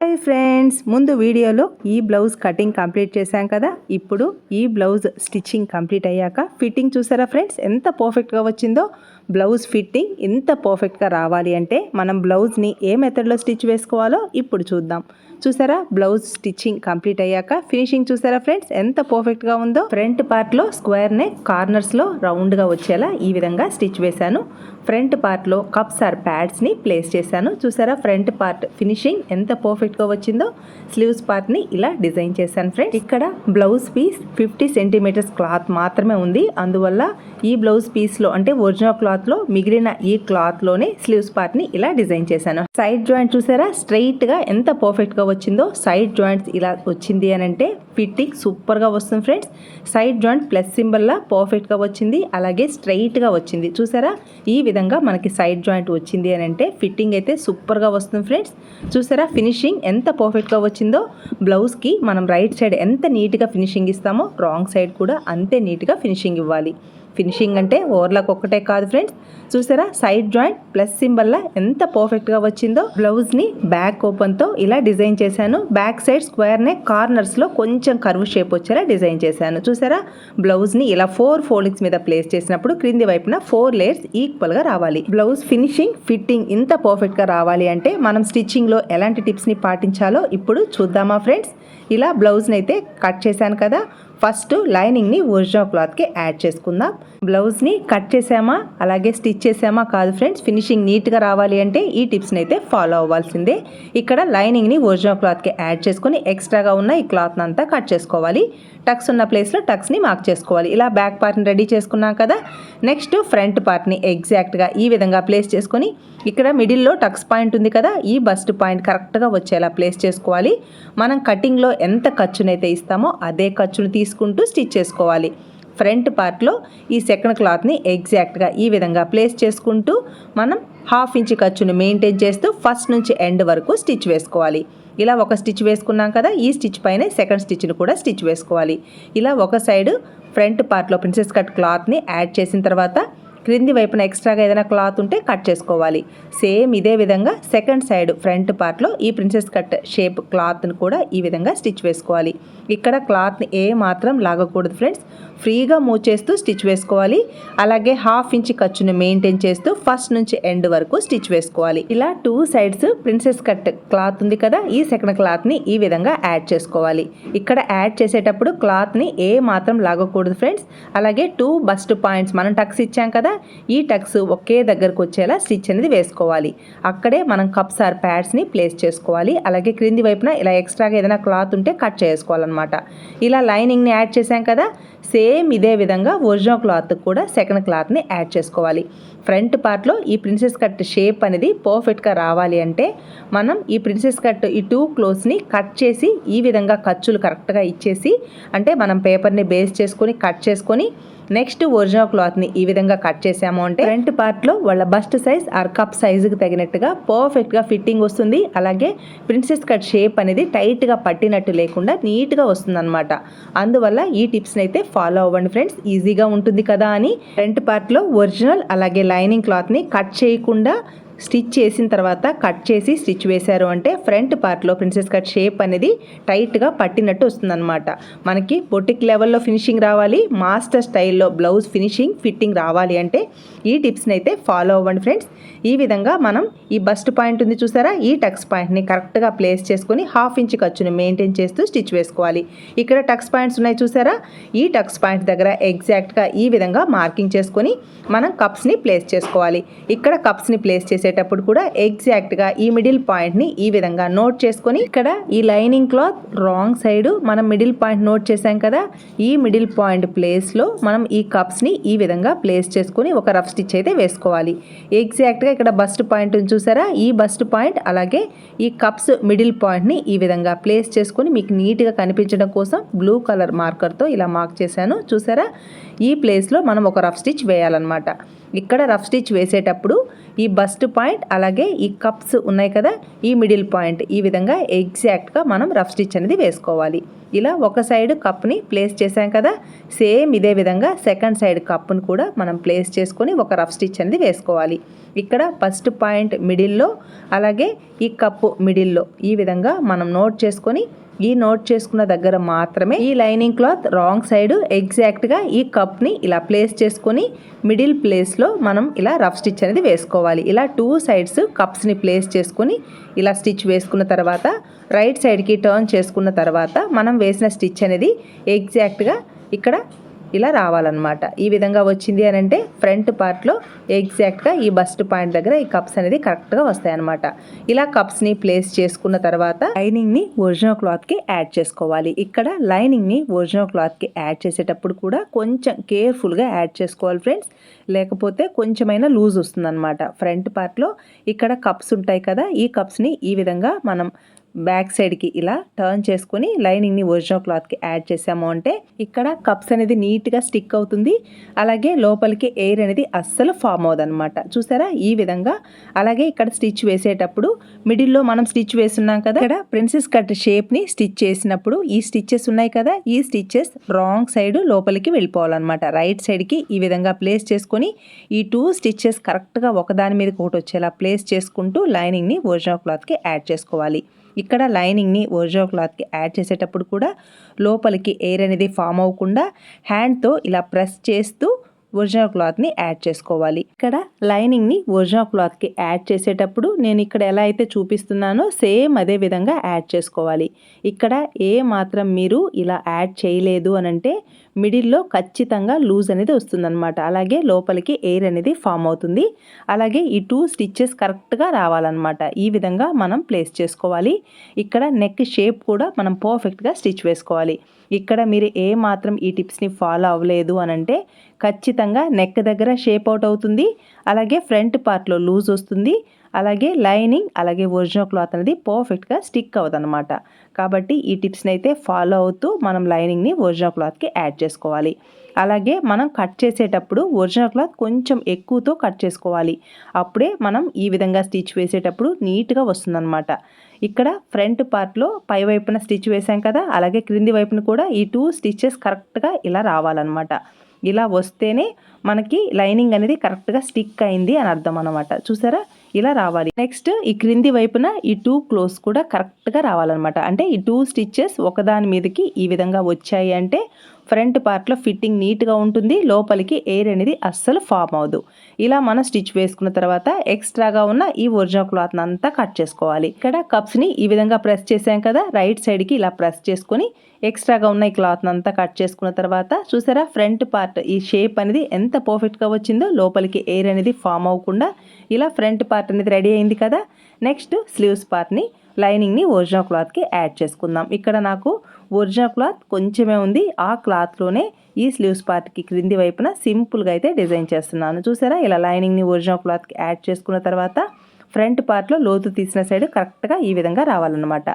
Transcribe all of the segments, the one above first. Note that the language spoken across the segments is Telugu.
హాయ్ ఫ్రెండ్స్ ముందు వీడియోలో ఈ బ్లౌజ్ కటింగ్ కంప్లీట్ చేశాం కదా? ఇప్పుడు ఈ బ్లౌజ్ స్టిచ్చింగ్ కంప్లీట్ అయ్యాక ఫిట్టింగ్ చూసారా ఫ్రెండ్స్ ఎంత పర్ఫెక్ట్గా వచ్చిందో? బ్లౌజ్ ఫిట్టింగ్ ఎంత పర్ఫెక్ట్గా రావాలి అంటే మనం బ్లౌజ్ని ఏ మెథడ్లో స్టిచ్ వేసుకోవాలో ఇప్పుడు చూద్దాం. చూసారా? బ్లౌజ్ స్టిచ్చింగ్ కంప్లీట్ అయ్యాక ఫినిషింగ్ చూసారా ఫ్రెండ్స్? ఎంత పర్ఫెక్ట్గా ఉందో. ఫ్రంట్ పార్ట్లో స్క్వేర్ నెక్ కార్నర్స్లో రౌండ్గా వచ్చేలా ఈ విధంగా స్టిచ్ వేశాను. ఫ్రంట్ పార్ట్లో కప్స్ ఆర్ ప్యాడ్స్ని ప్లేస్ చేశాను. చూసారా? ఫ్రంట్ పార్ట్ ఫినిషింగ్ ఎంత పర్ఫెక్ట్గా వచ్చిందో. స్లీవ్స్ పార్ట్ని ఇలా డిజైన్ చేశాను ఫ్రెండ్స్. ఇక్కడ blouse piece fifty centimetres cloth మాత్రమే ఉంది. అందువల్ల ఈ బ్లౌజ్ పీస్లో అంటే ఒరిజినల్ క్లాత్ క్లాత్లో మిగిలిన ఈ క్లాత్లోనే స్లీవ్స్ పార్ట్ని ఇలా డిజైన్ చేశాను. సైడ్ జాయింట్ చూసారా? స్ట్రైట్గా ఎంత పర్ఫెక్ట్గా వచ్చిందో సైడ్ జాయింట్స్ ఇలా వచ్చింది అని అంటే ఫిట్టింగ్ సూపర్గా వస్తుంది ఫ్రెండ్స్. సైడ్ జాయింట్ ప్లస్ సింబల్లా పర్ఫెక్ట్గా వచ్చింది. అలాగే స్ట్రైట్గా వచ్చింది. చూసారా? ఈ విధంగా మనకి సైడ్ జాయింట్ వచ్చింది అని అంటే ఫిట్టింగ్ అయితే సూపర్గా వస్తుంది ఫ్రెండ్స్. చూసారా? ఫినిషింగ్ ఎంత పర్ఫెక్ట్గా వచ్చిందో బ్లౌజ్కి మనం రైట్ సైడ్ ఎంత నీట్గా ఫినిషింగ్ ఇస్తామో రాంగ్ సైడ్ కూడా అంతే నీట్గా ఫినిషింగ్ ఇవ్వాలి. ఫినిషింగ్ అంటే ఓవర్లాక్ ఒక్కటే కాదు ఫ్రెండ్స్. చూసారా? సైడ్ జాయింట్ ప్లస్ సింబల్లా ఎంత పర్ఫెక్ట్గా వచ్చిందో. బ్లౌజ్ని బ్యాక్ ఓపెన్తో ఇలా డిజైన్ చేశాను. బ్యాక్ సైడ్ స్క్వేర్ నెక్ కార్నర్స్లో కొంచెం కర్వ్ షేప్ వచ్చేలా డిజైన్ చేశాను. చూసారా? బ్లౌజ్ని ఇలా ఫోర్ ఫోల్డింగ్స్ మీద ప్లేస్ చేసినప్పుడు క్రింది వైపున ఫోర్ లేయర్స్ ఈక్వల్గా రావాలి. బ్లౌజ్ ఫినిషింగ్ ఫిట్టింగ్ ఇంత పర్ఫెక్ట్గా రావాలి అంటే మనం స్టిచ్చింగ్లో ఎలాంటి టిప్స్ని పాటించాలో ఇప్పుడు చూద్దామా ఫ్రెండ్స్? ఇలా బ్లౌజ్ని అయితే కట్ చేశాను కదా. ఫస్ట్ లైనింగ్ని ఒరిజినల్ క్లాత్కి యాడ్ చేసుకుందాం. బ్లౌజ్ని కట్ చేసామా? అలాగే స్టిచ్ చేసామా కాదు ఫ్రెండ్స్? ఫినిషింగ్ నీట్గా రావాలి అంటే ఈ టిప్స్ని అయితే ఫాలో అవ్వాల్సిందే. ఇక్కడ లైనింగ్ని ఒరిజినల్ క్లాత్కి యాడ్ చేసుకొని ఎక్స్ట్రాగా ఉన్న ఈ క్లాత్ని అంతా కట్ చేసుకోవాలి. టక్స్ ఉన్న ప్లేస్లో టక్స్ని మార్క్ చేసుకోవాలి. ఇలా బ్యాక్ పార్ట్ని రెడీ చేసుకున్నాం కదా. నెక్స్ట్ ఫ్రంట్ పార్ట్ని ఎగ్జాక్ట్గా ఈ విధంగా ప్లేస్ చేసుకొని ఇక్కడ మిడిల్లో టక్స్ పాయింట్ ఉంది కదా ఈ బస్ట్ పాయింట్ కరెక్ట్గా వచ్చేలా ప్లేస్ చేసుకోవాలి. మనం కటింగ్లో ఎంత ఖర్చునైతే ఇస్తామో అదే ఖర్చును తీసుకుంటూ స్టిచ్ చేసుకోవాలి. ఫ్రంట్ పార్ట్లో ఈ సెకండ్ క్లాత్ని ఎగ్జాక్ట్గా ఈ విధంగా ప్లేస్ చేసుకుంటూ మనం హాఫ్ ఇంచ్ ఖర్చును మెయింటైన్ చేస్తూ ఫస్ట్ నుంచి ఎండ్ వరకు స్టిచ్ వేసుకోవాలి. ఇలా ఒక స్టిచ్ వేసుకున్నాం కదా ఈ స్టిచ్ పైన సెకండ్ స్టిచ్ని కూడా స్టిచ్ వేసుకోవాలి. ఇలా ఒక సైడ్ ఫ్రంట్ పార్ట్లో ప్రిన్సెస్ కట్ క్లాత్ని యాడ్ చేసిన తర్వాత క్రింది వైపున ఎక్స్ట్రాగా ఏదైనా క్లాత్ ఉంటే కట్ చేసుకోవాలి. సేమ్ ఇదే విధంగా సెకండ్ సైడ్ ఫ్రంట్ పార్ట్లో ఈ ప్రిన్సెస్ కట్ షేప్ క్లాత్ని కూడా ఈ విధంగా స్టిచ్ వేసుకోవాలి. ఇక్కడ క్లాత్ని ఏ మాత్రం లాగకూడదు ఫ్రెండ్స్. ఫ్రీగా మూవ్ చేస్తూ స్టిచ్ వేసుకోవాలి. అలాగే హాఫ్ ఇంచ్ ఖర్చుని మెయింటైన్ చేస్తూ ఫస్ట్ నుంచి ఎండ్ వరకు స్టిచ్ వేసుకోవాలి. ఇలా two sides princess cut cloth ఉంది కదా ఈ సెకండ్ క్లాత్ని ఈ విధంగా యాడ్ చేసుకోవాలి. ఇక్కడ యాడ్ చేసేటప్పుడు క్లాత్ని ఏ మాత్రం లాగకూడదు ఫ్రెండ్స్. అలాగే టూ బస్ట్ పాయింట్స్ మనం టక్స్ ఇచ్చాం కదా ఈ టక్స్ ఒకే దగ్గరకు వచ్చేలా స్టిచ్ అనేది వేసుకోవాలి. అక్కడే మనం కప్స్ ఆర్ ప్యాడ్స్ని ప్లేస్ చేసుకోవాలి. అలాగే క్రింది వైపున ఇలా ఎక్స్ట్రాగా ఏదైనా క్లాత్ ఉంటే కట్ చేసుకోవాలన్నమాట. ఇలా లైనింగ్ని యాడ్ చేసాం కదా సేమ్ సేమ్ ఇదే విధంగా ఒరిజినల్ క్లాత్ కూడా సెకండ్ క్లాత్ని యాడ్ చేసుకోవాలి. ఫ్రంట్ పార్ట్లో ఈ ప్రిన్సెస్ కట్ షేప్ అనేది పర్ఫెక్ట్గా రావాలి అంటే మనం ఈ ప్రిన్సెస్ కట్ ఈ టూ క్లోత్స్ని కట్ చేసి ఈ విధంగా ఖర్చులు కరెక్ట్గా ఇచ్చేసి అంటే మనం పేపర్ని బేస్ చేసుకొని కట్ చేసుకొని నెక్స్ట్ ఒరిజినల్ క్లాత్ని ఈ విధంగా కట్ చేసాము అంటే ఫ్రంట్ పార్ట్లో వాళ్ళ బస్ట్ సైజ్ ఆర్ కప్ సైజుకి తగినట్టుగా పర్ఫెక్ట్గా ఫిట్టింగ్ వస్తుంది. అలాగే ప్రిన్సెస్ కట్ షేప్ అనేది టైట్గా పట్టినట్టు లేకుండా నీట్గా వస్తుంది అనమాట అందువల్ల ఈ టిప్స్ని అయితే ఫాలో అవ్వండి ఫ్రెండ్స్. ఈజీగా ఉంటుంది కదా అని ఫ్రంట్ పార్ట్లో ఒరిజినల్ అలాగే లైనింగ్ క్లాత్ని కట్ చేయకుండా స్టిచ్ చేసిన తర్వాత కట్ చేసి స్టిచ్ వేశారు అంటే ఫ్రంట్ పార్ట్లో ప్రిన్సెస్ కట్ షేప్ అనేది టైట్గా పట్టినట్టు వస్తుందన్నమాట. మనకి బొటిక్ లెవెల్లో ఫినిషింగ్ రావాలి మాస్టర్ స్టైల్లో బ్లౌజ్ ఫినిషింగ్ ఫిట్టింగ్ రావాలి అంటే ఈ టిప్స్ని అయితే ఫాలో అవ్వండి ఫ్రెండ్స్. ఈ విధంగా మనం ఈ బస్ట్ పాయింట్ ఉంది చూసారా? ఈ టక్స్ పాయింట్ని కరెక్ట్గా ప్లేస్ చేసుకొని హాఫ్ ఇంచ్ ఖర్చుని మెయింటైన్ చేస్తూ స్టిచ్ వేసుకోవాలి. ఇక్కడ టక్స్ పాయింట్స్ ఉన్నాయి చూసారా? ఈ టక్స్ పాయింట్ దగ్గర ఎగ్జాక్ట్గా ఈ విధంగా మార్కింగ్ చేసుకొని మనం కప్స్ని ప్లేస్ చేసుకోవాలి. ఇక్కడ కప్స్ని ప్లేస్ చేసి చేసేటప్పుడు కూడా ఎగ్జాక్ట్గా ఈ మిడిల్ పాయింట్ని ఈ విధంగా నోట్ చేసుకొని ఇక్కడ ఈ లైనింగ్ క్లాత్ రాంగ్ సైడ్ మనం మిడిల్ పాయింట్ నోట్ చేసాం కదా ఈ మిడిల్ పాయింట్ ప్లేస్లో మనం ఈ కప్స్ని ఈ విధంగా ప్లేస్ చేసుకొని ఒక రఫ్ స్టిచ్ అయితే వేసుకోవాలి. ఎగ్జాక్ట్గా ఇక్కడ బస్ట్ పాయింట్ చూసారా? ఈ బస్ట్ పాయింట్ అలాగే ఈ కప్స్ మిడిల్ పాయింట్ని ఈ విధంగా ప్లేస్ చేసుకొని మీకు నీట్గా కనిపించడం కోసం బ్లూ కలర్ మార్కర్తో ఇలా మార్క్ చేశాను. చూసారా? ఈ ప్లేస్లో మనం ఒక రఫ్ స్టిచ్ వేయాలన్నమాట. ఇక్కడ రఫ్ స్టిచ్ వేసేటప్పుడు ఈ బస్ట్ పాయింట్ అలాగే ఈ కప్స్ ఉన్నాయి కదా ఈ మిడిల్ పాయింట్ ఈ విధంగా ఎగ్జాక్ట్గా మనం రఫ్ స్టిచ్ అనేది వేసుకోవాలి. ఇలా ఒక సైడ్ కప్ని ప్లేస్ చేసాం కదా సేమ్ ఇదే విధంగా సెకండ్ సైడ్ కప్ను కూడా మనం ప్లేస్ చేసుకొని ఒక రఫ్ స్టిచ్ అనేది వేసుకోవాలి. ఇక్కడ ఫస్ట్ పాయింట్ మిడిల్లో అలాగే ఈ కప్పు మిడిల్లో ఈ విధంగా మనం నోట్ చేసుకొని ఈ నోట్ చేసుకున్న దగ్గర మాత్రమే ఈ లైనింగ్ క్లాత్ రాంగ్ సైడ్ ఎగ్జాక్ట్గా ఈ కప్ని ఇలా ప్లేస్ చేసుకొని మిడిల్ ప్లేస్లో మనం ఇలా రఫ్ స్టిచ్ అనేది వేసుకోవాలి. ఇలా టూ సైడ్స్ కప్స్ని ప్లేస్ చేసుకొని ఇలా స్టిచ్ వేసుకున్న తర్వాత రైట్ సైడ్కి టర్న్ చేసుకున్న తర్వాత మనం వేసిన స్టిచ్ అనేది ఎగ్జాక్ట్గా ఇక్కడ ఇలా రావాలన్నమాట. ఈ విధంగా వచ్చింది అని అంటే ఫ్రంట్ పార్ట్లో ఎగ్జాక్ట్గా ఈ బస్ట్ పాయింట్ దగ్గర ఈ కప్స్ అనేది కరెక్ట్గా వస్తాయన్నమాట. ఇలా కప్స్ని ప్లేస్ చేసుకున్న తర్వాత లైనింగ్ని ఒరిజినల్ క్లాత్కి యాడ్ చేసుకోవాలి. ఇక్కడ లైనింగ్ని ఒరిజినల్ క్లాత్కి యాడ్ చేసేటప్పుడు కూడా కొంచెం కేర్ఫుల్గా యాడ్ చేసుకోవాలి ఫ్రెండ్స్. లేకపోతే కొంచెమైనా లూజ్ వస్తుందన్నమాట. ఫ్రంట్ పార్ట్లో ఇక్కడ కప్స్ ఉంటాయి కదా ఈ కప్స్ని ఈ విధంగా మనం బ్యాక్ సైడ్కి ఇలా టర్న్ చేసుకొని లైనింగ్ని ఒరిజినల్ క్లాత్కి యాడ్ చేసాము అంటే ఇక్కడ కప్స్ అనేది నీట్గా స్టిక్ అవుతుంది. అలాగే లోపలికి ఎయిర్ అనేది అస్సలు ఫామ్ అవ్వదన్నమాట. చూసారా? ఈ విధంగా అలాగే ఇక్కడ స్టిచ్ వేసేటప్పుడు మిడిల్లో మనం స్టిచ్ వేస్తున్నాం కదా? ఇక్కడ ప్రిన్సెస్ కట్ షేప్ని స్టిచ్ చేసినప్పుడు ఈ స్టిచ్చెస్ ఉన్నాయి కదా? ఈ స్టిచ్చెస్ రాంగ్ సైడ్ లోపలికి వెళ్ళిపోవాలన్నమాట. రైట్ సైడ్కి ఈ విధంగా ప్లేస్ చేసుకొని ఈ టూ స్టిచ్చెస్ కరెక్ట్గా ఒకదాని మీద ఒకటి వచ్చేలా ప్లేస్ చేసుకుంటూ లైనింగ్ని ఒరిజినల్ క్లాత్కి యాడ్ చేసుకోవాలి. ఇక్కడ లైనింగ్ని ఒరిజినల్ క్లాత్కి యాడ్ చేసేటప్పుడు కూడా లోపలికి ఎయిర్ అనేది ఫామ్ అవ్వకుండా హ్యాండ్తో ఇలా ప్రెస్ చేస్తూ ఒరిజినల్ క్లాత్ని యాడ్ చేసుకోవాలి. ఇక్కడ లైనింగ్ని ఒరిజినల్ క్లాత్కి యాడ్ చేసేటప్పుడు నేను ఇక్కడ ఎలా అయితే చూపిస్తున్నానో సేమ్ అదే విధంగా యాడ్ చేసుకోవాలి. ఇక్కడ ఏ మాత్రం మీరు ఇలా యాడ్ చేయలేదు అనంటే మిడిల్లో ఖచ్చితంగా లూజ్ అనేది వస్తుందన్నమాట. అలాగే లోపలికి ఎయిర్ అనేది ఫామ్ అవుతుంది. అలాగే ఈ టూ స్టిచ్చెస్ కరెక్ట్గా రావాలన్నమాట. ఈ విధంగా మనం ప్లేస్ చేసుకోవాలి. ఇక్కడ నెక్ షేప్ కూడా మనం పర్ఫెక్ట్గా స్టిచ్ వేసుకోవాలి. ఇక్కడ మీరు ఏ మాత్రం ఈ టిప్స్ని ఫాలో అవ్వలేదు అనంటే ఖచ్చితంగా నెక్ దగ్గర షేప్ అవుట్ అవుతుంది. అలాగే ఫ్రంట్ పార్ట్లో లూజ్ వస్తుంది. అలాగే లైనింగ్ అలాగే ఒరిజినల్ క్లాత్ అనేది పర్ఫెక్ట్గా స్టిక్ అనమాట కాబట్టి ఈ టిప్స్ని అయితే ఫాలో అవుతూ మనం లైనింగ్ని ఒరిజినల్ క్లాత్కి యాడ్ చేసుకోవాలి. అలాగే మనం కట్ చేసేటప్పుడు ఒరిజినల్ క్లాత్ కొంచెం ఎక్కువతో కట్ చేసుకోవాలి. అప్పుడే మనం ఈ విధంగా స్టిచ్ వేసేటప్పుడు నీట్గా వస్తుందన్నమాట. ఇక్కడ ఫ్రంట్ పార్ట్లో పై వైపున స్టిచ్ వేసాం కదా అలాగే క్రింది వైపున కూడా ఈ టూ స్టిచ్చెస్ కరెక్ట్గా ఇలా రావాలన్నమాట. ఇలా వస్తేనే మనకి లైనింగ్ అనేది కరెక్ట్గా స్టిక్ అయింది అని అర్థం అనమాట చూసారా? ఇలా రావాలి. నెక్స్ట్ ఈ క్రింది వైపున ఈ టూ క్లోజ్ కూడా కరెక్ట్గా రావాలన్నమాట. అంటే ఈ టూ స్టిచ్చెస్ ఒకదాని మీదకి ఈ విధంగా వచ్చాయి అంటే ఫ్రంట్ పార్ట్లో ఫిట్టింగ్ నీట్గా ఉంటుంది లోపలికి ఎయిర్ అనేది అస్సలు ఫామ్ అవ్వదు. ఇలా మనం స్టిచ్ వేసుకున్న తర్వాత ఎక్స్ట్రాగా ఉన్న ఈ ఒరిజినల్ క్లాత్ అంతా కట్ చేసుకోవాలి. ఇక్కడ కప్స్ని ఈ విధంగా ప్రెస్ చేసాం కదా రైట్ సైడ్కి ఇలా ప్రెస్ చేసుకొని ఎక్స్ట్రాగా ఉన్న ఈ క్లాత్ అంతా కట్ చేసుకున్న తర్వాత చూసారా ఫ్రంట్ పార్ట్ ఈ షేప్ అనేది ఎంత పర్ఫెక్ట్గా వచ్చిందో లోపలికి ఎయిర్ అనేది ఫామ్ అవ్వకుండా ఇలా ఫ్రంట్ పార్ట్ అనేది రెడీ అయింది కదా. నెక్స్ట్ స్లీవ్స్ పార్ట్ని లైనింగ్ని ఒరిజినల్ క్లాత్కి యాడ్ చేసుకుందాం. ఇక్కడ నాకు ఒరిజినల్ క్లాత్ కొంచెమే ఉంది. ఆ క్లాత్లోనే ఈ స్లీవ్స్ పార్ట్కి క్రింది వైపున సింపుల్గా అయితే డిజైన్ చేస్తున్నాను. చూసారా? ఇలా లైనింగ్ని ఒరిజినల్ క్లాత్కి యాడ్ చేసుకున్న తర్వాత ఫ్రంట్ పార్ట్లో లోతు తీసిన సైడ్ కరెక్ట్గా ఈ విధంగా రావాలన్నమాట.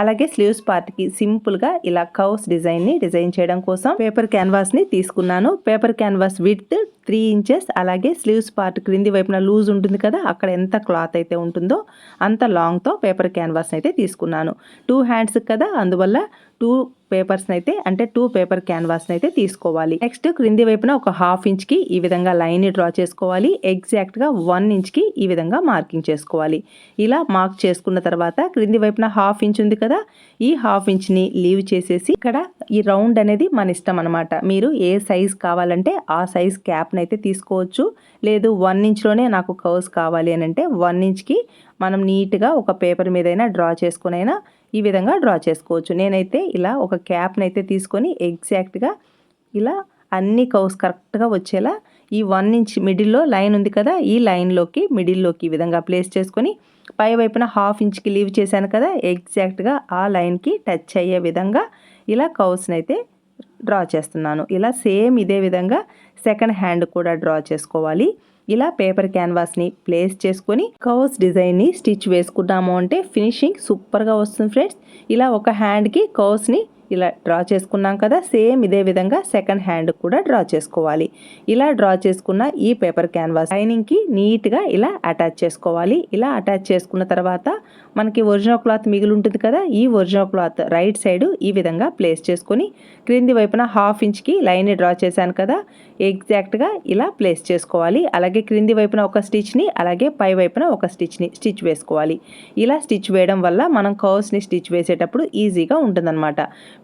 అలాగే స్లీవ్స్ పార్ట్కి సింపుల్గా ఇలా కౌస్ డిజైన్ని డిజైన్ చేయడం కోసం పేపర్ క్యాన్వాస్ని తీసుకున్నాను. Paper canvas with three inches అలాగే స్లీవ్స్ పార్ట్ క్రింది వైపున లూజ్ ఉంటుంది కదా అక్కడ ఎంత క్లాత్ అయితే ఉంటుందో అంత లాంగ్తో పేపర్ క్యాన్వాస్ అయితే తీసుకున్నాను. టూ హ్యాండ్స్ కదా అందువల్ల టూ పేపర్స్ని అయితే అంటే టూ పేపర్ క్యాన్వాస్ని అయితే తీసుకోవాలి. నెక్స్ట్ క్రింది వైపున ఒక హాఫ్ ఇంచ్కి ఈ విధంగా లైన్ని డ్రా చేసుకోవాలి. ఎగ్జాక్ట్గా వన్ ఇంచ్కి ఈ విధంగా మార్కింగ్ చేసుకోవాలి. ఇలా మార్క్ చేసుకున్న తర్వాత క్రింది వైపున హాఫ్ ఇంచ్ ఉంది కదా ఈ హాఫ్ ఇంచ్ని లీవ్ చేసేసి ఇక్కడ ఈ రౌండ్ అనేది మన ఇష్టం అనమాట మీరు ఏ సైజ్ కావాలంటే ఆ సైజ్ క్యాప్ని అయితే తీసుకోవచ్చు. లేదు వన్ ఇంచ్లోనే నాకు కర్వ్స్ కావాలి అని అంటే వన్ ఇంచ్కి మనం నీట్గా ఒక పేపర్ మీదైనా డ్రా చేసుకునైనా ఈ విధంగా డ్రా చేసుకోవచ్చు. నేనైతే ఇలా ఒక క్యాప్ని అయితే తీసుకొని ఎగ్జాక్ట్గా ఇలా అన్ని కౌస్ కరెక్ట్గా వచ్చేలా ఈ వన్ ఇంచ్ మిడిల్లో లైన్ ఉంది కదా ఈ లైన్లోకి మిడిల్లోకి ఈ విధంగా ప్లేస్ చేసుకొని పై వైపున హాఫ్ ఇంచ్కి లీవ్ చేశాను కదా ఎగ్జాక్ట్గా ఆ లైన్కి టచ్ అయ్యే విధంగా ఇలా కౌస్ని అయితే డ్రా చేస్తున్నాను. ఇలా సేమ్ ఇదే విధంగా సెకండ్ హ్యాండ్ కూడా డ్రా చేసుకోవాలి. ఇలా పేపర్ క్యాన్వాస్ని ప్లేస్ చేసుకొని కవర్స్ డిజైన్ని స్టిచ్ వేసుకున్నాము అంటే ఫినిషింగ్ సూపర్గా వస్తుంది ఫ్రెండ్స్. ఇలా ఒక హ్యాండ్కి కవర్స్ని ఇలా డ్రా చేసుకున్నాం కదా సేమ్ ఇదే విధంగా సెకండ్ హ్యాండ్ కూడా డ్రా చేసుకోవాలి. ఇలా డ్రా చేసుకున్న ఈ పేపర్ క్యాన్వాస్ లైనింగ్కి నీట్గా ఇలా అటాచ్ చేసుకోవాలి. ఇలా అటాచ్ చేసుకున్న తర్వాత మనకి ఒరిజినల్ క్లాత్ మిగిలి ఉంటుంది కదా ఈ ఒరిజినల్ క్లాత్ రైట్ సైడ్ ఈ విధంగా ప్లేస్ చేసుకొని క్రింది వైపున హాఫ్ ఇంచ్కి లైన్ డ్రా చేశాను కదా ఎగ్జాక్ట్గా ఇలా ప్లేస్ చేసుకోవాలి. అలాగే క్రింది వైపున ఒక స్టిచ్ని అలాగే పై వైపున ఒక స్టిచ్ని స్టిచ్ వేసుకోవాలి. ఇలా స్టిచ్ వేయడం వల్ల మనం కర్వ్స్ని స్టిచ్ వేసేటప్పుడు ఈజీగా ఉంటుందన్నమాట.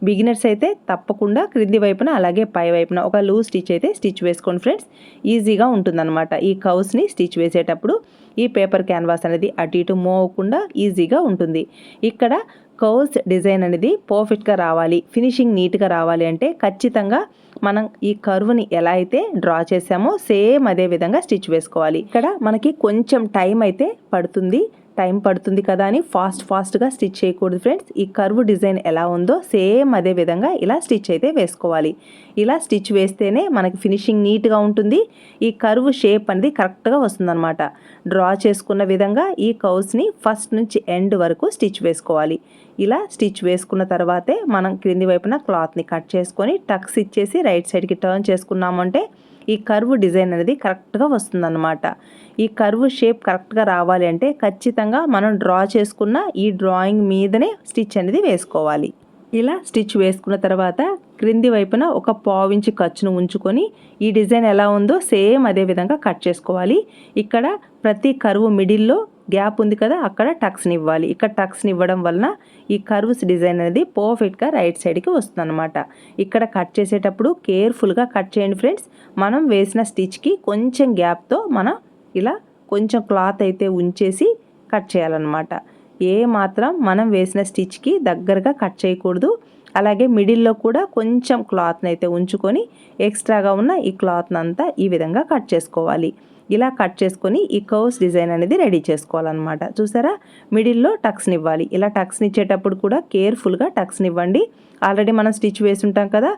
బిగినర్స్ అయితే తప్పకుండా క్రింది వైపున అలాగే పై వైపున ఒక లూజ్ స్టిచ్ అయితే స్టిచ్ వేసుకోండి ఫ్రెండ్స్ ఈజీగా ఉంటుందన్నమాట. ఈ కౌస్ని స్టిచ్ వేసేటప్పుడు ఈ పేపర్ క్యాన్వాస్ అనేది అటు ఇటు మూవ్ అవ్వకుండా ఈజీగా ఉంటుంది. ఇక్కడ కౌస్ డిజైన్ అనేది పర్ఫెక్ట్గా రావాలి. ఫినిషింగ్ నీట్గా రావాలి అంటే ఖచ్చితంగా మనం ఈ కర్వ్ని ఎలా అయితే డ్రా చేసామో సేమ్ అదే విధంగా స్టిచ్ వేసుకోవాలి. ఇక్కడ మనకి కొంచెం టైం అయితే పడుతుంది. టైం పడుతుంది కదా అని ఫాస్ట్ ఫాస్ట్గా స్టిచ్ చేయకూడదు ఫ్రెండ్స్. ఈ కర్వ్ డిజైన్ ఎలా ఉందో సేమ్ అదే విధంగా ఇలా స్టిచ్ అయితే వేసుకోవాలి. ఇలా స్టిచ్ వేస్తేనే మనకి ఫినిషింగ్ నీట్గా ఉంటుంది. ఈ కర్వ్ షేప్ అనేది కరెక్ట్గా వస్తుందన్నమాట. డ్రా చేసుకున్న విధంగా ఈ కౌస్ని ఫస్ట్ నుంచి ఎండ్ వరకు స్టిచ్ వేసుకోవాలి. ఇలా స్టిచ్ వేసుకున్న తర్వాతే మనం క్రింది వైపున క్లాత్ని కట్ చేసుకొని టక్స్ ఇచ్చేసి రైట్ సైడ్కి టర్న్ చేసుకున్నామంటే ఈ కర్వ్ డిజైన్ అనేది కరెక్ట్గా వస్తుందన్నమాట. ఈ కర్వ్ షేప్ కరెక్ట్గా రావాలి అంటే ఖచ్చితంగా మనం డ్రా చేసుకున్న ఈ డ్రాయింగ్ మీదనే స్టిచ్ అనేది వేసుకోవాలి. ఇలా స్టిచ్ వేసుకున్న తర్వాత క్రింది వైపున ఒక పావించి ఖర్చును ఉంచుకొని ఈ డిజైన్ ఎలా ఉందో సేమ్ అదే విధంగా కట్ చేసుకోవాలి. ఇక్కడ ప్రతి కరువు మిడిల్లో గ్యాప్ ఉంది కదా అక్కడ టక్స్ని ఇవ్వాలి. ఇక్కడ టక్స్ని ఇవ్వడం వలన ఈ కర్వ్స్ డిజైన్ అనేది పర్ఫెక్ట్గా రైట్ సైడ్కి వస్తుందన్నమాట. ఇక్కడ కట్ చేసేటప్పుడు కేర్ఫుల్గా కట్ చేయండి ఫ్రెండ్స్. మనం వేసిన స్టిచ్కి కొంచెం గ్యాప్తో మనం ఇలా కొంచెం క్లాత్ అయితే ఉంచేసి కట్ చేయాలన్నమాట. ఏ మాత్రం మనం వేసిన స్టిచ్కి దగ్గరగా కట్ చేయకూడదు. అలాగే మిడిల్లో కూడా కొంచెం క్లాత్ని అయితే ఉంచుకొని ఎక్స్ట్రాగా ఉన్న ఈ క్లాత్ని అంతా ఈ విధంగా కట్ చేసుకోవాలి. ఇలా కట్ చేసుకొని ఈ కర్వ్స్ డిజైన్ అనేది రెడీ చేసుకోవాలన్నమాట. చూసారా? మిడిల్లో టక్స్ని ఇవ్వాలి ఇలా టక్స్ని ఇచ్చేటప్పుడు కూడా కేర్ఫుల్గా టక్స్ని ఇవ్వండి ఆల్రెడీ మనం స్టిచ్ వేసి ఉంటాం కదా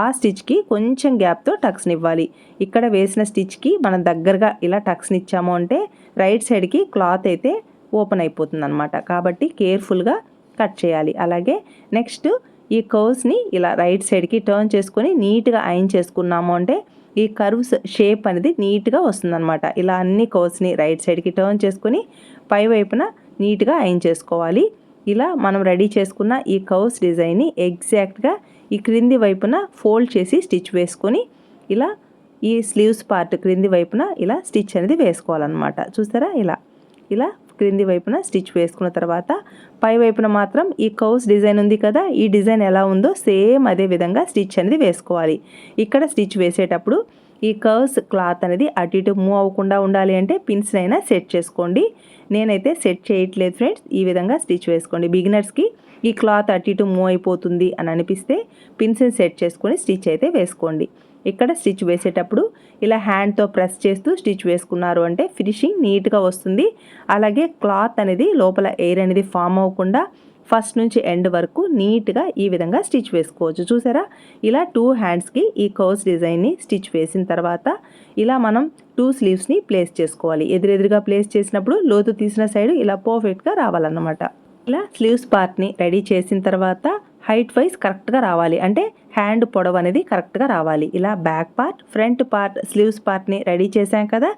ఆ స్టిచ్కి కొంచెం గ్యాప్తో టక్స్ని ఇవ్వాలి ఇక్కడ వేసిన స్టిచ్కి మనం దగ్గరగా ఇలా టక్స్ని ఇచ్చాము అంటే రైట్ సైడ్కి క్లాత్ అయితే ఓపెన్ అయిపోతుంది అనమాట కాబట్టి కేర్ఫుల్గా కట్ చేయాలి. అలాగే నెక్స్ట్ ఈ కర్వ్స్ని ఇలా రైట్ సైడ్కి టర్న్ చేసుకొని నీట్గా ఐన్ చేసుకున్నాము అంటే ఈ కర్వ్స్ షేప్ అనేది నీట్గా వస్తుందన్నమాట. ఇలా అన్ని కోర్స్ని రైట్ సైడ్కి టర్న్ చేసుకొని పై వైపున నీట్గా అయిన్ చేసుకోవాలి. ఇలా మనం రెడీ చేసుకున్న ఈ కర్వ్స్ డిజైన్ని ఎగ్జాక్ట్గా ఈ క్రింది వైపున ఫోల్డ్ చేసి స్టిచ్ వేసుకొని ఇలా ఈ స్లీవ్స్ పార్ట్ క్రింది వైపున ఇలా స్టిచ్ అనేది వేసుకోవాలన్నమాట. చూస్తారా ఇలా. ఇలా క్రింది వైపున స్టిచ్ వేసుకున్న తర్వాత పై వైపున మాత్రం ఈ కౌస్ డిజైన్ ఉంది కదా ఈ డిజైన్ ఎలా ఉందో సేమ్ అదే విధంగా స్టిచ్ అనేది వేసుకోవాలి. ఇక్కడ స్టిచ్ వేసేటప్పుడు ఈ కర్వ్స్ క్లాత్ అనేది అటు ఇటు మూవ్ అవ్వకుండా ఉండాలి అంటే పిన్స్నైనా అయినా సెట్ చేసుకోండి. నేనైతే సెట్ చేయట్లేదు ఫ్రెండ్స్ ఈ విధంగా స్టిచ్ వేసుకోండి. బిగినర్స్కి ఈ క్లాత్ అటు ఇటు మూవ్ అయిపోతుంది అని అనిపిస్తే పిన్స్ని సెట్ చేసుకొని స్టిచ్ అయితే వేసుకోండి. ఇక్కడ స్టిచ్ వేసేటప్పుడు ఇలా హ్యాండ్తో ప్రెస్ చేస్తూ స్టిచ్ వేసుకున్నారు. అంటే ఫినిషింగ్ నీట్గా వస్తుంది. అలాగే క్లాత్ అనేది లోపల ఎయిర్ అనేది ఫామ్ అవ్వకుండా ఫస్ట్ నుంచి ఎండ్ వరకు నీట్గా ఈ విధంగా స్టిచ్ వేసుకోవచ్చు. చూసారా? ఇలా టూ హ్యాండ్స్కి ఈ కర్వ్స్ డిజైన్ని స్టిచ్ వేసిన తర్వాత ఇలా మనం టూ స్లీవ్స్ని ప్లేస్ చేసుకోవాలి. ఎదురెదురుగా ప్లేస్ చేసినప్పుడు లోతు తీసిన సైడ్ ఇలా పర్ఫెక్ట్గా రావాలన్నమాట. ఇలా స్లీవ్స్ పార్ట్ని రెడీ చేసిన తర్వాత హైట్ వైజ్ కరెక్ట్గా రావాలి. అంటే హ్యాండ్ పొడవు అనేది కరెక్ట్గా రావాలి. ఇలా back part front part sleeves పార్ట్ని రెడీ చేసాం కదా.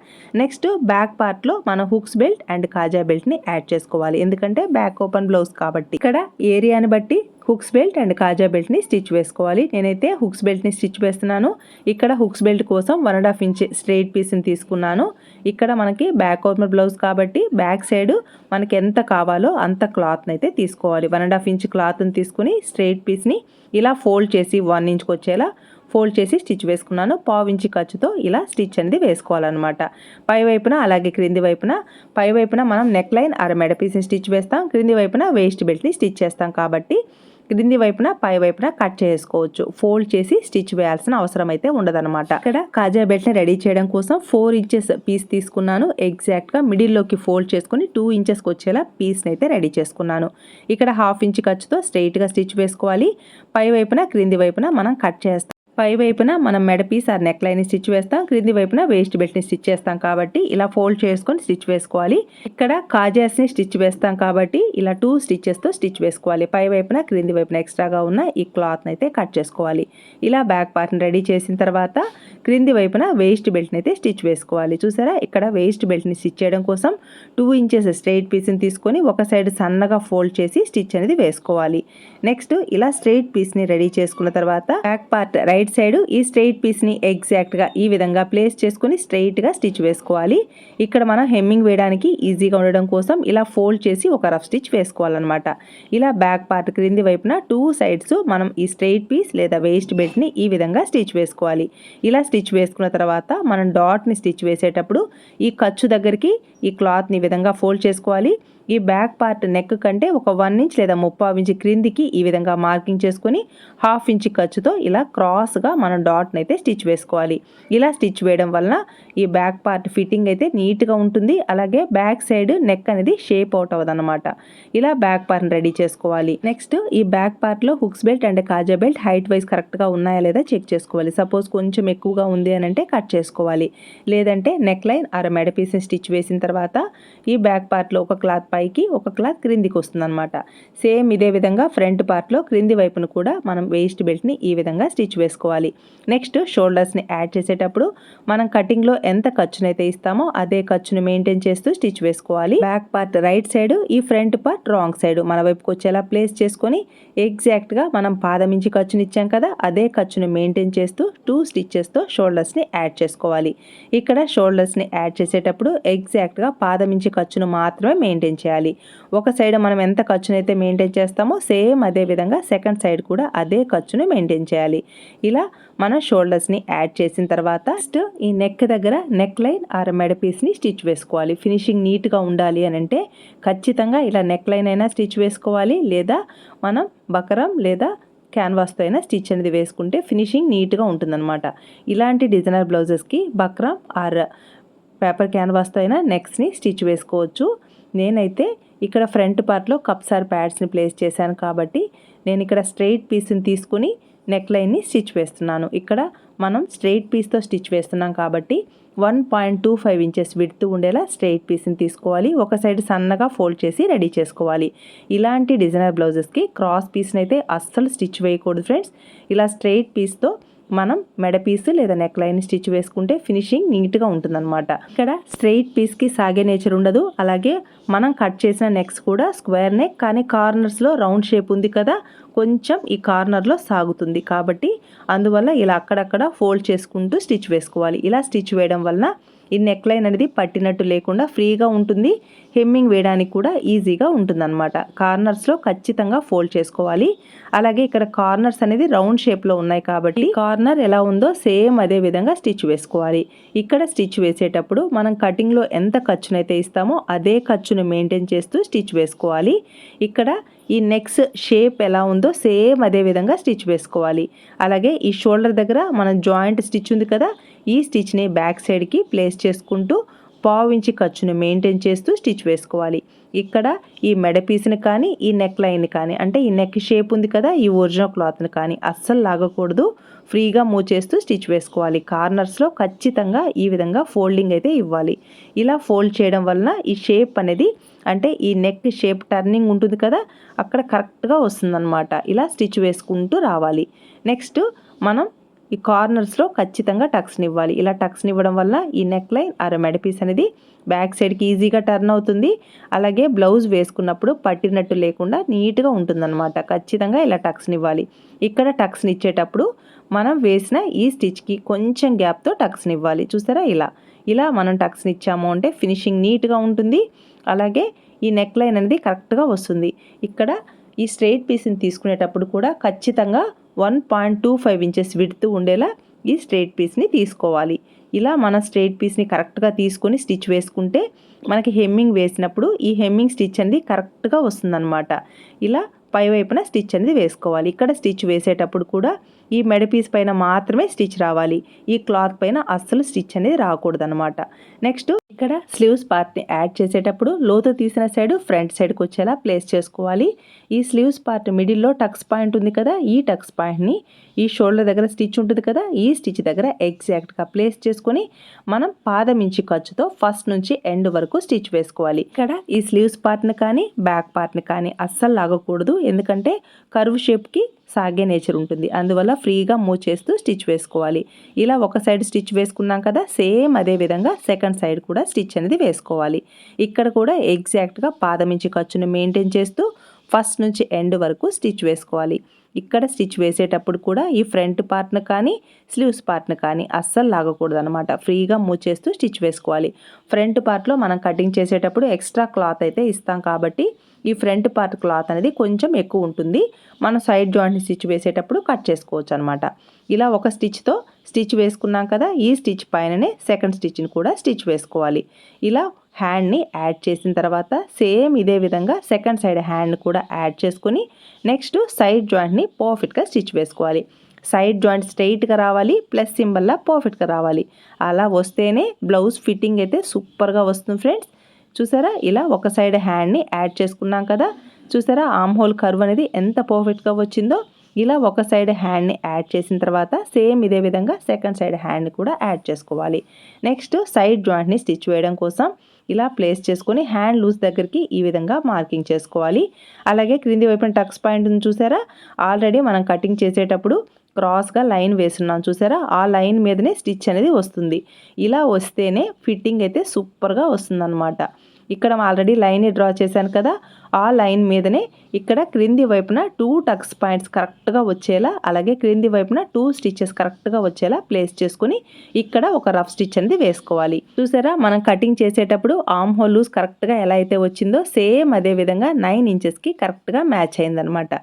నెక్స్ట్ బ్యాక్ పార్ట్లో మనం హుక్స్ బెల్ట్ అండ్ కాజా బెల్ట్ని యాడ్ చేసుకోవాలి. ఎందుకంటే బ్యాక్ ఓపెన్ బ్లౌజ్ కాబట్టి. ఇక్కడ ఏరియాని బట్టి హుక్స్ బెల్ట్ అండ్ కాజా బెల్ట్ని స్టిచ్ వేసుకోవాలి. నేనైతే హుక్స్ బెల్ట్ని స్టిచ్ వేస్తున్నాను. ఇక్కడ హుక్స్ బెల్ట్ కోసం one and half inch straight పీస్ని తీసుకున్నాను. ఇక్కడ మనకి బ్యాక్ ఓపెన్ బ్లౌజ్ కాబట్టి బ్యాక్ సైడ్ మనకి ఎంత కావాలో అంత క్లాత్ని అయితే తీసుకోవాలి. వన్ అండ్ హాఫ్ ఇంచ్ క్లాత్ని తీసుకుని స్ట్రెయిట్ పీస్ని ఇలా ఫోల్డ్ చేసి వన్ ఇంచ్కి వచ్చేలా ఫోల్డ్ చేసి స్టిచ్ వేసుకున్నాను. పావు ఇంచి ఖర్చుతో ఇలా స్టిచ్ అనేది వేసుకోవాలన్నమాట. పై వైపున అలాగే క్రింది వైపున పై వైపున మనం నెక్ లైన్ అర మెడ పీస్ని స్టిచ్ వేస్తాం. క్రింది వైపున వేస్ట్ బెల్ట్ని స్టిచ్ చేస్తాం కాబట్టి క్రింది వైపున పై వైపున కట్ చేసుకోవచ్చు. ఫోల్డ్ చేసి స్టిచ్ వేయాల్సిన అవసరం అయితే ఉండదన్నమాట. ఇక్కడ కాజా బెల్ట్ని రెడీ చేయడం కోసం ఫోర్ ఇంచెస్ పీస్ తీసుకున్నాను. ఎగ్జాక్ట్గా మిడిల్లోకి ఫోల్డ్ చేసుకుని టూ ఇంచెస్కి వచ్చేలా పీస్ని అయితే రెడీ చేసుకున్నాను. ఇక్కడ హాఫ్ ఇంచ్ ఖర్చుతో స్ట్రైట్గా స్టిచ్ వేసుకోవాలి. పై వైపున క్రింది వైపున మనం కట్ చేస్తాం పై వైపున మనం మెడపీస్ ఆ నెక్ లైన్ స్టిచ్ వేస్తాం. క్రింది వైపున వేస్ట్ బెల్ట్ని స్టిచ్ చేస్తాం కాబట్టి ఇలా ఫోల్డ్ చేసుకొని స్టిచ్ వేసుకోవాలి. ఇక్కడ కాజాస్ని స్టిచ్ వేస్తాం కాబట్టి ఇలా టూ స్టిచెస్తో స్టిచ్ వేసుకోవాలి. పై వైపున క్రింది వైపున ఎక్స్ట్రాగా ఉన్న ఈ క్లాత్ అయితే కట్ చేసుకోవాలి. ఇలా బ్యాక్ పార్ట్ని రెడీ చేసిన తర్వాత క్రింది వైపున వేస్ట్ బెల్ట్ అయితే స్టిచ్ వేసుకోవాలి. చూసారా? ఇక్కడ వేస్ట్ బెల్ట్ని స్టిచ్ చేయడం కోసం టూ ఇంచెస్ స్ట్రైట్ పీస్ని తీసుకొని ఒక సైడ్ సన్నగా ఫోల్డ్ చేసి స్టిచ్ అనేది వేసుకోవాలి. నెక్స్ట్ ఇలా స్ట్రైట్ పీస్ని రెడీ చేసుకున్న తర్వాత బ్యాక్ పార్ట్ రైట్ సైడ్ ఈ స్ట్రైట్ పీస్ని ఈ విధంగా ప్లేస్ చేసుకుని స్ట్రైట్గా స్టిచ్ వేసుకోవాలి. ఇక్కడ మనం హెమ్మింగ్ వేయడానికి ఈజీగా ఉండడం కోసం ఇలా ఫోల్డ్ చేసి ఒక రఫ్ స్టిచ్ వేసుకోవాలన్నమాట. ఇలా బ్యాక్ పార్ట్ క్రింది వైపున టూ సైడ్స్ మనం ఈ స్ట్రైట్ పీస్ లేదా వేస్ట్ బెల్ట్ని ఈ విధంగా స్టిచ్ వేసుకోవాలి. ఇలా స్టిచ్ స్టిచ్ వేసుకున్న తర్వాత మనం డాట్ని స్టిచ్ వేసేటప్పుడు ఈ ఖర్చు దగ్గరికి ఈ క్లాత్ని విధంగా ఫోల్డ్ చేసుకోవాలి. ఈ బ్యాక్ పార్ట్ నెక్ కంటే ఒక వన్ ఇంచ్ లేదా ముప్పావు ఇంచ్ క్రిందికి ఈ విధంగా మార్కింగ్ చేసుకొని హాఫ్ ఇంచ్ ఖర్చుతో ఇలా క్రాస్గా మనం డాట్ని అయితే స్టిచ్ వేసుకోవాలి. ఇలా స్టిచ్ వేయడం వలన ఈ బ్యాక్ పార్ట్ ఫిట్టింగ్ అయితే నీట్గా ఉంటుంది. అలాగే బ్యాక్ సైడ్ నెక్ అనేది షేప్ అవుట్ అవ్వదన్నమాట. ఇలా బ్యాక్ పార్ట్ని రెడీ చేసుకోవాలి. నెక్స్ట్ ఈ బ్యాక్ పార్ట్లో హుక్స్ బెల్ట్ అండ్ కాజా బెల్ట్ హైట్ వైజ్ కరెక్ట్గా ఉన్నాయా లేదా చెక్ చేసుకోవాలి. సపోజ్ కొంచెం ఎక్కువగా ఉంది అని అంటే కట్ చేసుకోవాలి. లేదంటే నెక్ లైన్ అర మెడ పీసెస్ స్టిచ్ వేసిన తర్వాత ఈ బ్యాక్ పార్ట్లో ఒక క్లాత్ పై పైకి ఒక క్లాత్ క్రిందికి వస్తుంది అనమాట సేమ్ ఇదే విధంగా ఫ్రంట్ పార్ట్లో క్రింది వైపును కూడా మనం వేస్ట్ బెల్ట్ని ఈ విధంగా స్టిచ్ వేసుకోవాలి. నెక్స్ట్ షోల్డర్స్ని యాడ్ చేసేటప్పుడు మనం కటింగ్లో ఎంత ఖర్చునైతే ఇస్తామో అదే ఖర్చును మెయింటైన్ చేస్తూ స్టిచ్ వేసుకోవాలి. బ్యాక్ పార్ట్ రైట్ సైడ్ ఈ ఫ్రంట్ పార్ట్ రాంగ్ సైడ్. మన వైపుకి వచ్చేలా ప్లేస్ చేసుకొని ఎగ్జాక్ట్గా మనం పాదం ఇంచి ఖర్చుని ఇచ్చాం కదా అదే ఖర్చును మెయింటైన్ చేస్తూ టూ స్టిచ్చెస్తో షోల్డర్స్ని యాడ్ చేసుకోవాలి. ఇక్కడ షోల్డర్స్ని యాడ్ చేసేటప్పుడు ఎగ్జాక్ట్గా పాదం ఇంచి ఖర్చును మాత్రమే మెయింటైన్ చేయాలి. ఒక సైడ్ మనం ఎంత ఖర్చునైతే మెయింటైన్ చేస్తామో సేమ్ అదే విధంగా సెకండ్ సైడ్ కూడా అదే ఖర్చును మెయింటైన్ చేయాలి. ఇలా మనం షోల్డర్స్ని యాడ్ చేసిన తర్వాత ఫస్ట్ ఈ నెక్ దగ్గర నెక్ లైన్ ఆర్ మెడ పీస్ని స్టిచ్ వేసుకోవాలి. ఫినిషింగ్ నీట్గా ఉండాలి అని అంటే ఖచ్చితంగా ఇలా నెక్ లైన్ అయినా స్టిచ్ వేసుకోవాలి లేదా మనం బకరం లేదా క్యాన్వాస్తో అయినా స్టిచ్ అనేది వేసుకుంటే ఫినిషింగ్ నీట్గా ఉంటుందన్నమాట. ఇలాంటి డిజైనర్ బ్లౌజెస్కి బక్రం ఆర్ పేపర్ క్యాన్వాస్తో అయినా నెక్స్ని స్టిచ్ వేసుకోవచ్చు. నేనైతే ఇక్కడ ఫ్రంట్ పార్ట్లో కప్సార్ ప్యాడ్స్ని ప్లేస్ చేశాను కాబట్టి నేను ఇక్కడ స్ట్రెయిట్ పీస్ని తీసుకుని నెక్ లైన్ని స్టిచ్ వేస్తున్నాను. ఇక్కడ మనం స్ట్రెయిట్ పీస్తో స్టిచ్ వేస్తున్నాం కాబట్టి one point two five inches విడుతూ ఉండేలా స్ట్రెయిట్ పీస్ని తీసుకోవాలి. ఒక సైడ్ సన్నగా ఫోల్డ్ చేసి రెడీ చేసుకోవాలి. ఇలాంటి డిజైనర్ బ్లౌజెస్కి క్రాస్ పీస్ని అయితే అస్సలు స్టిచ్ వేయకూడదు ఫ్రెండ్స్. ఇలా స్ట్రెయిట్ పీస్తో మనం మెడ పీస్ లేదా నెక్ లైన్ స్టిచ్ వేసుకుంటే ఫినిషింగ్ నీట్గా ఉంటుందన్నమాట. ఇక్కడ స్ట్రెయిట్ పీస్కి సాగే నేచర్ ఉండదు. అలాగే మనం కట్ చేసిన నెక్స్ కూడా స్క్వేర్ నెక్ కానీ కార్నర్స్లో రౌండ్ షేప్ ఉంది కదా కొంచెం ఈ కార్నర్లో సాగుతుంది. కాబట్టి అందువల్ల ఇలా అక్కడక్కడ ఫోల్డ్ చేసుకుంటూ స్టిచ్ వేసుకోవాలి. ఇలా స్టిచ్ వేయడం వలన ఈ నెక్ లైన్ అనేది పట్టినట్టు లేకుండా ఫ్రీగా ఉంటుంది. హెమ్మింగ్ వేయడానికి కూడా ఈజీగా ఉంటుందన్నమాట. కార్నర్స్లో ఖచ్చితంగా ఫోల్డ్ చేసుకోవాలి. అలాగే ఇక్కడ కార్నర్స్ అనేది రౌండ్ షేప్లో ఉన్నాయి కాబట్టి కార్నర్ ఎలా ఉందో సేమ్ అదే విధంగా స్టిచ్ వేసుకోవాలి. ఇక్కడ స్టిచ్ వేసేటప్పుడు మనం కటింగ్లో ఎంత ఖర్చునైతే ఇస్తామో అదే ఖర్చును మెయింటైన్ చేస్తూ స్టిచ్ వేసుకోవాలి. ఇక్కడ ఈ నెక్స్ షేప్ ఎలా ఉందో సేమ్ అదే విధంగా స్టిచ్ వేసుకోవాలి. అలాగే ఈ షోల్డర్ దగ్గర మనం జాయింట్ స్టిచ్ ఉంది కదా ఈ స్టిచ్ని బ్యాక్ సైడ్కి ప్లేస్ చేసుకుంటూ పావు ఇంచి ఖర్చును మెయింటైన్ చేస్తూ స్టిచ్ వేసుకోవాలి. ఇక్కడ ఈ మెడ పీస్ని కానీ ఈ నెక్ లైన్ కానీ అంటే ఈ నెక్ షేప్ ఉంది కదా ఈ ఒరిజినల్ క్లాత్ని కానీ అస్సలు లాగకూడదు. ఫ్రీగా మూవ్ చేస్తూ స్టిచ్ వేసుకోవాలి. కార్నర్స్లో ఖచ్చితంగా ఈ విధంగా ఫోల్డింగ్ అయితే ఇవ్వాలి. ఇలా ఫోల్డ్ చేయడం వలన ఈ షేప్ అనేది అంటే ఈ నెక్ షేప్ టర్నింగ్ ఉంటుంది కదా అక్కడ కరెక్ట్గా వస్తుందన్నమాట. ఇలా స్టిచ్ వేసుకుంటూ రావాలి. నెక్స్ట్ మనం ఈ కార్నర్స్లో ఖచ్చితంగా టక్స్ని ఇవ్వాలి. ఇలా టక్స్ని ఇవ్వడం వల్ల ఈ నెక్ లైన్ అర మెడపీస్ అనేది బ్యాక్ సైడ్కి ఈజీగా టర్న్ అవుతుంది. అలాగే బ్లౌజ్ వేసుకున్నప్పుడు పట్టినట్టు లేకుండా నీట్గా ఉంటుందన్నమాట. ఖచ్చితంగా ఇలా టక్స్ని ఇవ్వాలి. ఇక్కడ టక్స్ని ఇచ్చేటప్పుడు మనం వేసిన ఈ స్టిచ్కి కొంచెం గ్యాప్తో టక్స్ని ఇవ్వాలి. చూసారా ఇలా? ఇలా మనం టక్స్ని ఇచ్చాము అంటే ఫినిషింగ్ నీట్గా ఉంటుంది. అలాగే ఈ నెక్ లైన్ అనేది కరెక్ట్గా వస్తుంది. ఇక్కడ ఈ స్ట్రెయిట్ పీస్ని తీసుకునేటప్పుడు కూడా ఖచ్చితంగా one point two five inches విడుతూ ఉండేలా ఈ స్ట్రైట్ పీస్ని తీసుకోవాలి. ఇలా మన స్ట్రైట్ పీస్ని కరెక్ట్గా తీసుకొని స్టిచ్ వేసుకుంటే మనకి హెమ్మింగ్ వేసినప్పుడు ఈ హెమ్మింగ్ స్టిచ్ అనేది కరెక్ట్గా వస్తుందన్నమాట. ఇలా పై వైపున స్టిచ్ అనేది వేసుకోవాలి. ఇక్కడ స్టిచ్ వేసేటప్పుడు కూడా ఈ మెడ పీస్ పైన మాత్రమే స్టిచ్ రావాలి. ఈ క్లాత్ పైన అస్సలు స్టిచ్ అనేది రాకూడదు అనమాట నెక్స్ట్ ఇక్కడ స్లీవ్స్ పార్ట్ని యాడ్ చేసేటప్పుడు లోతు తీసిన సైడ్ ఫ్రంట్ సైడ్కి వచ్చేలా ప్లేస్ చేసుకోవాలి. ఈ స్లీవ్స్ పార్ట్ మిడిల్లో టక్స్ పాయింట్ ఉంది కదా ఈ టక్స్ పాయింట్ని ఈ షోల్డర్ దగ్గర స్టిచ్ ఉంటుంది కదా ఈ స్టిచ్ దగ్గర ఎగ్జాక్ట్గా ప్లేస్ చేసుకొని మనం పాదం ఇంచి ఖర్చుతో ఫస్ట్ నుంచి ఎండ్ వరకు స్టిచ్ వేసుకోవాలి. ఇక్కడ ఈ స్లీవ్స్ పార్ట్ని కానీ బ్యాక్ పార్ట్ని కానీ అస్సలు లాగకూడదు. ఎందుకంటే కర్వ్ షేప్కి సాగే నేచర్ ఉంటుంది. అందువల్ల ఫ్రీగా మూవ్ చేస్తూ స్టిచ్ వేసుకోవాలి. ఇలా ఒక సైడ్ స్టిచ్ వేసుకున్నాం కదా సేమ్ అదే విధంగా సెకండ్ సైడ్ కూడా స్టిచ్ అనేది వేసుకోవాలి. ఇక్కడ కూడా ఎగ్జాక్ట్గా పాదమించి ఖర్చును మెయింటైన్ చేస్తూ ఫస్ట్ నుంచి ఎండ్ వరకు స్టిచ్ వేసుకోవాలి. ఇక్కడ స్టిచ్ వేసేటప్పుడు కూడా ఈ ఫ్రంట్ పార్ట్ను కానీ స్లీవ్స్ పార్ట్ను కానీ అస్సలు లాగకూడదు అనమాట ఫ్రీగా మూవ్ చేస్తూ స్టిచ్ వేసుకోవాలి. ఫ్రంట్ పార్ట్లో మనం కటింగ్ చేసేటప్పుడు ఎక్స్ట్రా క్లాత్ అయితే ఇస్తాం కాబట్టి ఈ ఫ్రంట్ పార్ట్ క్లాత్ అనేది కొంచెం ఎక్కువ ఉంటుంది. మన సైడ్ జాయింట్ని స్టిచ్ వేసేటప్పుడు కట్ చేసుకోవచ్చు అనమాట ఇలా ఒక స్టిచ్తో స్టిచ్ వేసుకున్నాం కదా ఈ స్టిచ్ పైననే సెకండ్ స్టిచ్ని కూడా స్టిచ్ వేసుకోవాలి. ఇలా హ్యాండ్ని యాడ్ చేసిన తర్వాత సేమ్ ఇదే విధంగా సెకండ్ సైడ్ హ్యాండ్ కూడా యాడ్ చేసుకొని నెక్స్ట్ సైడ్ జాయింట్ని పర్ఫెక్ట్గా స్టిచ్ వేసుకోవాలి. సైడ్ జాయింట్ స్ట్రైట్గా రావాలి ప్లస్ సింబల్లా పర్ఫెక్ట్గా రావాలి. అలా వస్తేనే బ్లౌజ్ ఫిట్టింగ్ అయితే సూపర్గా వస్తుంది ఫ్రెండ్స్. చూసారా? ఇలా ఒక సైడ్ హ్యాండ్ని యాడ్ చేసుకున్నాం కదా. చూసారా? ఆమ్ హోల్ కర్వ్ అనేది ఎంత పర్ఫెక్ట్గా వచ్చిందో. ఇలా ఒక సైడ్ హ్యాండ్ని యాడ్ చేసిన తర్వాత సేమ్ ఇదే విధంగా సెకండ్ సైడ్ హ్యాండ్ని కూడా యాడ్ చేసుకోవాలి. నెక్స్ట్ సైడ్ జాయింట్ని స్టిచ్ వేయడం కోసం ఇలా ప్లేస్ చేసుకొని హ్యాండ్ లూజ్ దగ్గరికి ఈ విధంగా మార్కింగ్ చేసుకోవాలి. అలాగే క్రింది వైపున టక్స్ పాయింట్ని చూసారా? ఆల్రెడీ మనం కటింగ్ చేసేటప్పుడు క్రాస్గా లైన్ వేస్తున్నాం చూసారా? ఆ లైన్ మీదనే స్టిచ్ అనేది వస్తుంది. ఇలా వస్తేనే ఫిట్టింగ్ అయితే సూపర్గా వస్తుందన్నమాట. ఇక్కడ ఆల్రెడీ లైన్ డ్రా చేశాను కదా? ఆ లైన్ మీదనే ఇక్కడ క్రింది వైపున టూ టక్స్ పాయింట్స్ కరెక్ట్గా వచ్చేలా అలాగే క్రింది వైపున టూ స్టిచ్చెస్ కరెక్ట్గా వచ్చేలా ప్లేస్ చేసుకుని ఇక్కడ ఒక రఫ్ స్టిచ్ అనేది వేసుకోవాలి. చూసారా? మనం కటింగ్ చేసేటప్పుడు ఆమ్ హోల్ లూజ్ కరెక్ట్గా ఎలా అయితే వచ్చిందో సేమ్ అదే విధంగా నైన్ ఇంచెస్కి కరెక్ట్గా మ్యాచ్ అయిందనమాట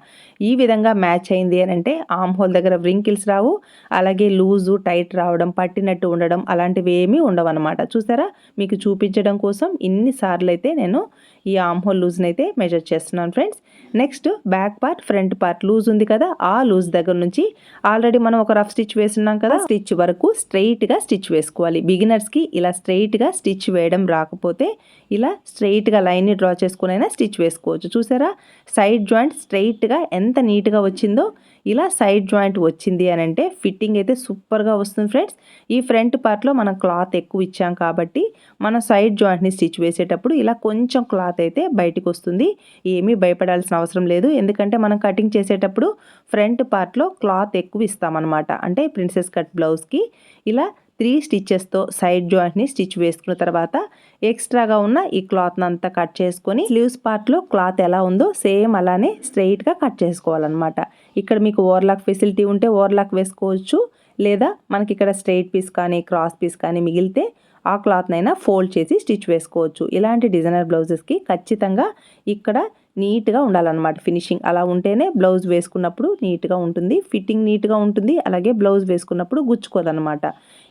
ఈ విధంగా మ్యాచ్ అయింది అని అంటే ఆమ్ హోల్ దగ్గర వ్రింకిల్స్ రావు అలాగే లూజు టైట్ రావడం పట్టినట్టు ఉండడం అలాంటివి ఏమీ ఉండవు అనమాట చూసారా? మీకు చూపించడం కోసం ఇన్నిసార్లు అయితే నేను ఈ ఆమ్ హోల్ లూజ్ని అయితే మెజర్ చేస్తున్నాను friends next back part front part loose ఉంది కదా ఆ లూజ్ దగ్గర నుంచి ఆల్రెడీ మనం ఒక రఫ్ స్టిచ్ వేస్తున్నాం కదా స్టిచ్ వరకు స్ట్రైట్గా స్టిచ్ వేసుకోవాలి. బిగినర్స్కి ఇలా స్ట్రైట్గా స్టిచ్ వేయడం రాకపోతే ఇలా స్ట్రైట్గా లైన్ని డ్రా చేసుకునైనా స్టిచ్ వేసుకోవచ్చు. చూసారా? సైడ్ జాయింట్ స్ట్రైట్గా ఎంత నీట్గా వచ్చిందో ఇలా సైడ్ జాయింట్ వచ్చింది అని అంటే ఫిట్టింగ్ అయితే సూపర్గా వస్తుంది ఫ్రెండ్స్ ఈ ఫ్రంట్ పార్ట్లో మనం క్లాత్ ఎక్కువ ఇచ్చాం కాబట్టి మన సైడ్ జాయింట్ని స్టిచ్ వేసేటప్పుడు ఇలా కొంచెం క్లాత్ అయితే బయటికి వస్తుంది. ఏమీ భయపడాల్సిన అవసరం లేదు. ఎందుకంటే మనం కటింగ్ చేసేటప్పుడు ఫ్రంట్ పార్ట్లో క్లాత్ ఎక్కువ ఇస్తామన్నమాట. అంటే ప్రిన్సెస్ కట్ బ్లౌజ్కి ఇలా త్రీ స్టిచ్చెస్తో సైడ్ జాయింట్ని స్టిచ్ వేసుకున్న తర్వాత ఎక్స్ట్రాగా ఉన్న ఈ క్లాత్ని అంతా కట్ చేసుకొని స్లీవ్స్ పార్ట్లో క్లాత్ ఎలా ఉందో సేమ్ అలానే స్ట్రెయిట్గా కట్ చేసుకోవాలన్నమాట. ఇక్కడ మీకు ఓవర్లాక్ ఫెసిలిటీ ఉంటే ఓవర్లాక్ వేసుకోవచ్చు లేదా మనకి ఇక్కడ స్ట్రెయిట్ పీస్ కానీ క్రాస్ పీస్ కానీ మిగిలితే ఆ క్లాత్నైనా ఫోల్డ్ చేసి స్టిచ్ వేసుకోవచ్చు. ఇలాంటి డిజైనర్ బ్లౌజెస్కి ఖచ్చితంగా ఇక్కడ నీట్గా ఉండాలన్నమాట. ఫినిషింగ్ అలా ఉంటేనే బ్లౌజ్ వేసుకున్నప్పుడు నీట్గా ఉంటుంది ఫిట్టింగ్ నీట్గా ఉంటుంది అలాగే బ్లౌజ్ వేసుకున్నప్పుడు గుచ్చుకోదనమాట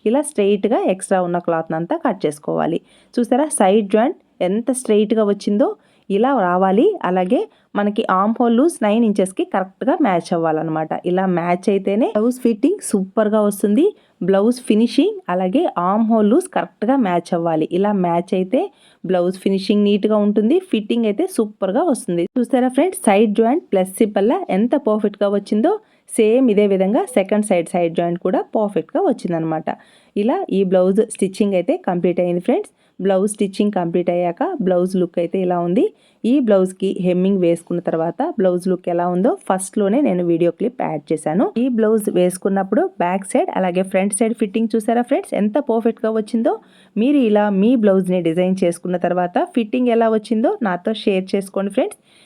ఇలా స్ట్రైట్గా ఎక్స్ట్రా ఉన్న క్లాత్ అంతా కట్ చేసుకోవాలి. చూసారా? సైడ్ జాయింట్ ఎంత స్ట్రైట్గా వచ్చిందో ఇలా రావాలి. అలాగే మనకి ఆమ్ హోల్ లూస్ నైన్ ఇంచెస్కి కరెక్ట్గా మ్యాచ్ అవ్వాలన్నమాట. ఇలా మ్యాచ్ అయితేనే బ్లౌజ్ ఫిట్టింగ్ సూపర్గా వస్తుంది. బ్లౌజ్ ఫినిషింగ్ అలాగే ఆమ్ హోల్ లూస్ కరెక్ట్గా మ్యాచ్ అవ్వాలి. ఇలా మ్యాచ్ అయితే బ్లౌజ్ ఫినిషింగ్ నీట్గా ఉంటుంది. ఫిట్టింగ్ అయితే సూపర్గా వస్తుంది. చూసారా ఫ్రెండ్స్? సైడ్ జాయింట్ ప్లస్ సిప్పల్లా ఎంత పర్ఫెక్ట్గా వచ్చిందో సేమ్ ఇదే విధంగా సెకండ్ సైడ్ సైడ్ జాయింట్ కూడా పర్ఫెక్ట్గా వచ్చిందనమాట ఇలా ఈ బ్లౌజ్ స్టిచ్చింగ్ అయితే కంప్లీట్ అయింది ఫ్రెండ్స్. బ్లౌజ్ స్టిచ్చింగ్ కంప్లీట్ అయ్యాక బ్లౌజ్ లుక్ అయితే ఇలా ఉంది. ఈ బ్లౌజ్కి హెమ్మింగ్ వేసుకున్న తర్వాత బ్లౌజ్ లుక్ ఎలా ఉందో ఫస్ట్లోనే నేను వీడియో క్లిప్ యాడ్ చేశాను. ఈ బ్లౌజ్ వేసుకున్నప్పుడు బ్యాక్ సైడ్ అలాగే ఫ్రంట్ సైడ్ ఫిట్టింగ్ చూసారా ఫ్రెండ్స్? ఎంత పర్ఫెక్ట్గా వచ్చిందో. మీరు ఇలా మీ బ్లౌజ్ని డిజైన్ చేసుకున్న తర్వాత ఫిట్టింగ్ ఎలా వచ్చిందో నాతో షేర్ చేసుకోండి ఫ్రెండ్స్.